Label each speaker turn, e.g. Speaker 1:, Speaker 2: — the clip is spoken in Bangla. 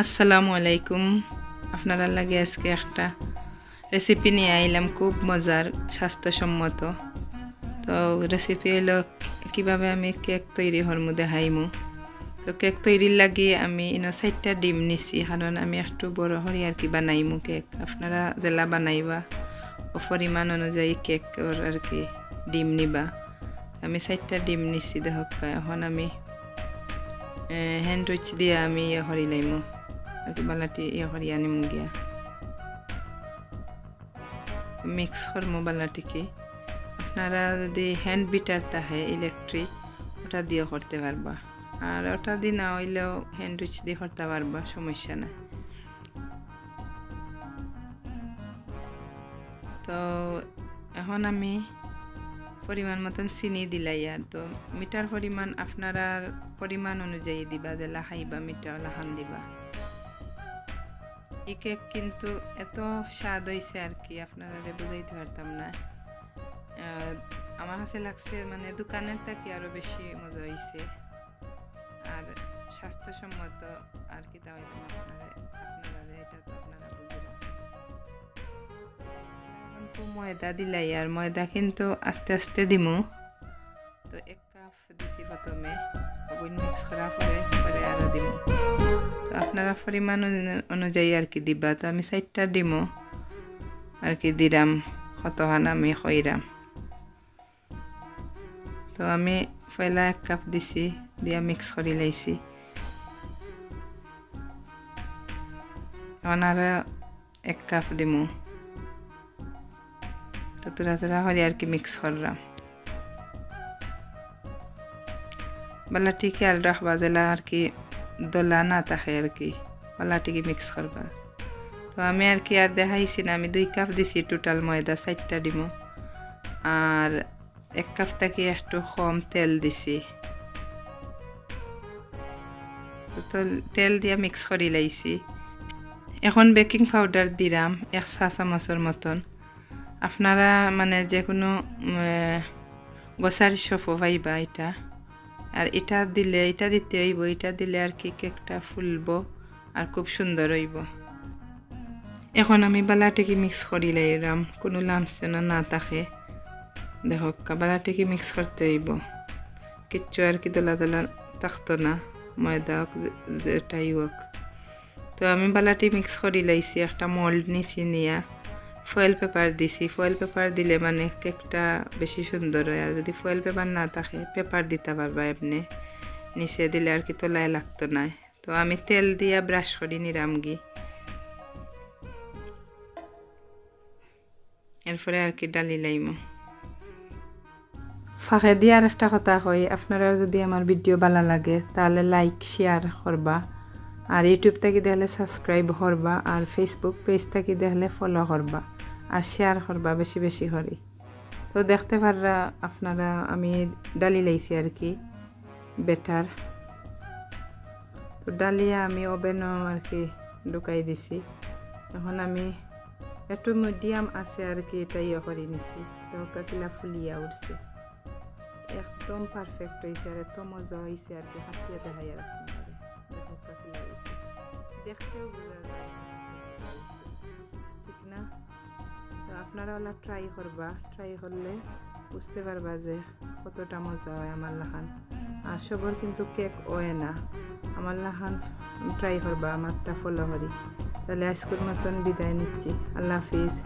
Speaker 1: আসসালামু আলাইকুম। আপনারা লাগে আজকে একটা রেসিপি নিয়ে আইলাম, খুব মজার, স্বাস্থ্যসম্মত। তো রেসিপি হলো কীভাবে আমি কেক তৈরি হরমু দেখাইমু তো কেক তৈরির লাগি আমি ইনো চারটা ডিম নিছি কারণ আমি একটু বড় হরি আর কি বানাইমু কেক আপনারা জেলা বানাইবা পরিমাণ অনুযায়ী কেক আর কি ডিম নিবা। আমি চারটা ডিম নিছি দেখক এখন আমি হ্যান্ড উইচ দিয়ে আমি হরি লাইমু। কি বালাটি ইয়ে হরি আনিম গিয়া। মিক্স করমু বালাটিকে আপনারা যদি হ্যান্ড বিটার তাহে ইলেকট্রিক ওটা দিয়ে করতে পারবা। আর ওটা দিয়ে না হইলেও হ্যান্ড উইচ দিয়ে করতে পারবা, সমস্যা নাই তো এখন আমি পরিমাণ মতন চিনি দিলাই আর। তো মিঠার পরিমাণ আপনারা পরিমাণ অনুযায়ী দিবা, যে লাখাইবা মিঠা লাখান দিবা। এই কেক কিন্তু এত স্বাদ হয়েছে আর কি, আপনারা বুঝাইতে পারতাম না। আমার কাছে লাগছে মানে দোকানের থেকে আরও বেশি মজা হয়েছে আর স্বাস্থ্যসম্মত আর কি তাও আপনারা আপনারা এটা তো আপনারা ময়দা দিলাই, আর ময়দা কিন্তু আস্তে আস্তে দিমু। তো এক দিছি প্রথমে পরে আরও দিমু তো আপনারা পরিমাণ অনুযায়ী আর কি দিবা তো আমি চারটা দিমু আর কি দিলাম কতখান আমি খইরাম তো আমি পয়লা এক কাপ দিছি দিয়া মিক্স করে লাইছি এখন আর এক কাপ দিমু তো তোরা তোরা হলে আর কি মিক্স করলাম বালাটি খেয়াল রাখবা জেলা আর কি দোলা না থাকে আর কি। বালাটিকে মিক্স করবা। তো আমি আর কি আর দেখাইছি না, আমি দুই কাপ দিছি টোটাল ময়দা, চারটা দিমু আর এক কাপ থেকে একটু কম তেল দিছি। তেল দিয়া মিক্স করে লাইছি। এখন বেকিং পাউডার দিলাম এক চা চামচের মতন। আপনারা মানে যে কোনো গোসারি সফো পাইবা এটা। আর এটা দিলে, এটা দিতে হইব, এটা দিলে আর কি কেকটা ফুলব আর খুব সুন্দর হইব। এখন আমি বালাটিকে মিক্স করি লাইলাম কোনো লামসেন না থাকে। দেখো বালাটিকে মিক্স করতে হইব। কিচ্ছু আর কি দোলা দোলা থাকতো না, ময়দা হোক যেটাই হোক। তো আমি বালাটি মিক্স করি লাইছি, একটা মল্ড নিছি নিয়া। ফয়েল পেপার দিছি। ফয়েল পেপার দিলে মানে কেকটা বেশি সুন্দর হয়। আর যদি ফয়েল পেপার না থাকে পেপার দিতে পারবা এমনি। নিচে দিলে আর কি তোলায় লাগতো না। তো আমি তেল দিয়া ব্রাশ করি নিরামগি। এরপরে আর কি ডালি লাইম। ফাঁকে দিয়ে আর একটা কথা কই, আপনারা যদি আমার ভিডিও ভালো লাগে, তাহলে লাইক শেয়ার করবা। আর ইউটিউব থেকে দেখলে সাবস্ক্রাইব করবা। আর ফেসবুক পেজ থেকে দেখলে ফলো করবা। আর শেয়ার করবা, বেশি বেশি করি। তো দেখতে পাররা আপনারা, আমি ডালি লাইছি আর কি, বেটার। তো ডালিয়া আমি ওভেনও আর কি ঢুকাই দিছি। এখন আমি একটু মিডিয়াম আছে আর কি, এটা ইয়ে করে নিছি। তো কাকিলা ফুলিয়া উঠছে। একদম পারফেক্ট হয়েছে আর এত মজা হয়েছে আর কি হাতিয়ে দেখাই আর দেখতেও বোঝা যায়। ঠিক না? তো আপনারা ওলা ট্রাই করবা। ট্রাই করলে বুঝতে পারবা যে কতটা মজা হয় আমার লাহান। আর সবর কিন্তু কেক ওয়ে না। আমার লাহান ট্রাই করবা, আমারটা ফলো করি। তাহলে আজকের মতন বিদায় নিচ্ছি। আল্লাহ হাফিজ।